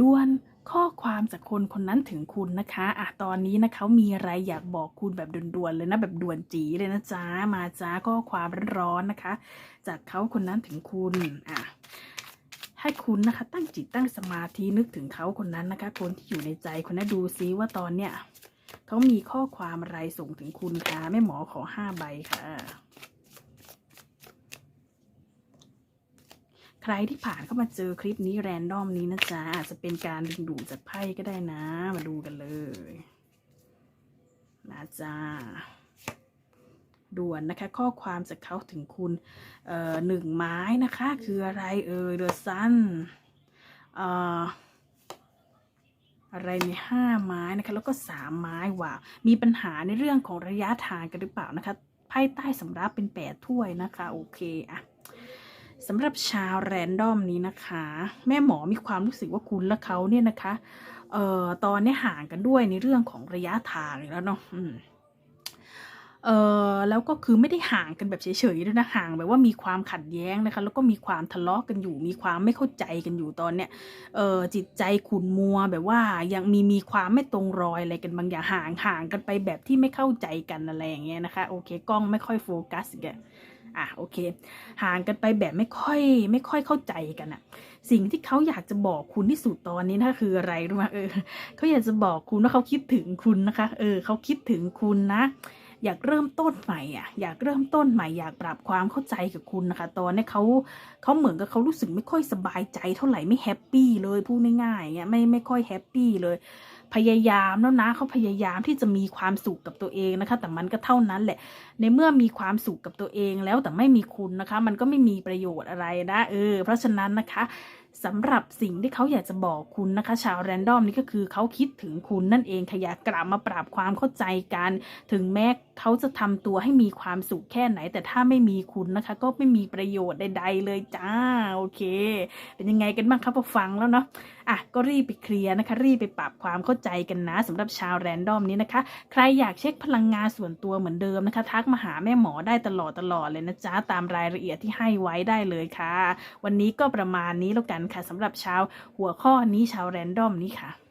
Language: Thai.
ด่วนข้อความจากคนคนนั้นถึงคุณนะคะอะตอนนี้นะเขามีอะไรอยากบอกคุณแบบด่วนๆเลยนะแบบด่วนจีเลยนะจ๊ะมาจ้าข้อความร้อนๆนะคะ จากเขาคนนั้นถึงคุณอะให้คุณนะคะ ตั้งจิตตั้งสมาธินึกถึงเขาคนนั้นนะคะ คนที่อยู่ในใจคนนั้นดูซิว่าตอนเนี้ยเขามีข้อความอะไรส่งถึงคุณคะแม่หมอขอห้าใบค่ะ ใครที่ผ่านเข้ามาเจอคลิปนี้แรนดอมนี้นะจ๊ะ อาจจะเป็นการดึงดูดจากไพ่ก็ได้นะ มาดูกันเลย นะจ๊ะด่วนนะคะ ข้อความจากเขาถึงคุณเอ่อหนึ่งไม้นะคะ คืออะไรเอ่ยเดอะซันเอ่ออะไรเนี่ยห้าไม้นะคะ แล้วก็สามไม้ว่ะมีปัญหาในเรื่องของระยะทางกันหรือเปล่านะคะไพ่ใต้สำรับเป็นแปดถ้วยนะคะ โอเคอะ สำหรับชาวแรนดอมนี้นะคะ แม่หมอมีความรู้สึกว่าคุณและเขาเนี่ยนะคะเอ่อตอนนี้ห่างกันด้วยในเรื่องของระยะทางแล้วเนาะเอ่อแล้วก็คือไม่ได้ห่างกันแบบเฉยๆด้วยนะห่างแบบว่ามีความขัดแย้งนะคะ แล้วก็มีความทะเลาะกันอยู่ มีความไม่เข้าใจกันอยู่ตอนเนี้ยเอ่อจิตใจขุ่นมัวแบบว่ายังมีมีความไม่ตรงรอยอะไรกันบางอย่างห่างห่างกันไปแบบที่ไม่เข้าใจกันอะไรอย่างเงี้ยนะคะโอเคกล้องไม่ค่อยโฟกัสอีก อะโอเค ห่างกันไปแบบไม่ค่อย ไม่ค่อยเข้าใจกันอะสิ่งที่เขาอยากจะบอกคุณที่สุดตอนนี้นะคืออะไรรู้ไหมเออเขาอยากจะบอกคุณว่าเขาคิดถึงคุณนะคะ เออเขาคิดถึงคุณนะอยากเริ่มต้นใหม่อะอยากเริ่มต้นใหม่อยากปรับความเข้าใจกับคุณนะคะ ตอนนี้เขาเขาเหมือนกับเขารู้สึกไม่ค่อยสบายใจเท่าไหร่ไม่แฮปปี้เลยพูดง่ายๆเงี้ยไม่ไม่ค่อยแฮปปี้เลย พยายามแล้วนะเขาพยายามที่จะมีความสุขกับตัวเองนะคะ แต่มันก็เท่านั้นแหละ ในเมื่อมีความสุขกับตัวเองแล้วแต่ไม่มีคุณนะคะ มันก็ไม่มีประโยชน์อะไรนะเออ เพราะฉะนั้นนะคะ สำหรับสิ่งที่เขาอยากจะบอกคุณนะคะ ชาวแรนดอมนี่ก็คือเขาคิดถึงคุณนั่นเองขยากกลับมาปรับความเข้าใจกัน ถึงแม้เขาจะทำตัวให้มีความสุขแค่ไหน แต่ถ้าไม่มีคุณนะคะ ก็ไม่มีประโยชน์ใด ๆ เลยจ้าโอเค เป็นยังไงกันบ้างครับพอฟังแล้วเนาะอะก็รีบไปเคลียร์นะคะ รีบไปปรับความเข้าใจกันนะสำหรับชาวแรนดอมนี้นะคะ ใครอยากเช็คพลังงานส่วนตัวเหมือนเดิมนะคะ ทักมาหาแม่หมอได้ตลอดตลอดเลยนะจ๊ะตามรายละเอียดที่ให้ไว้ได้เลยค่ะ วันนี้ก็ประมาณนี้แล้วกันค่ะสำหรับเช้าหัวข้อนี้ชาวแรนดอมนี้ค่ะ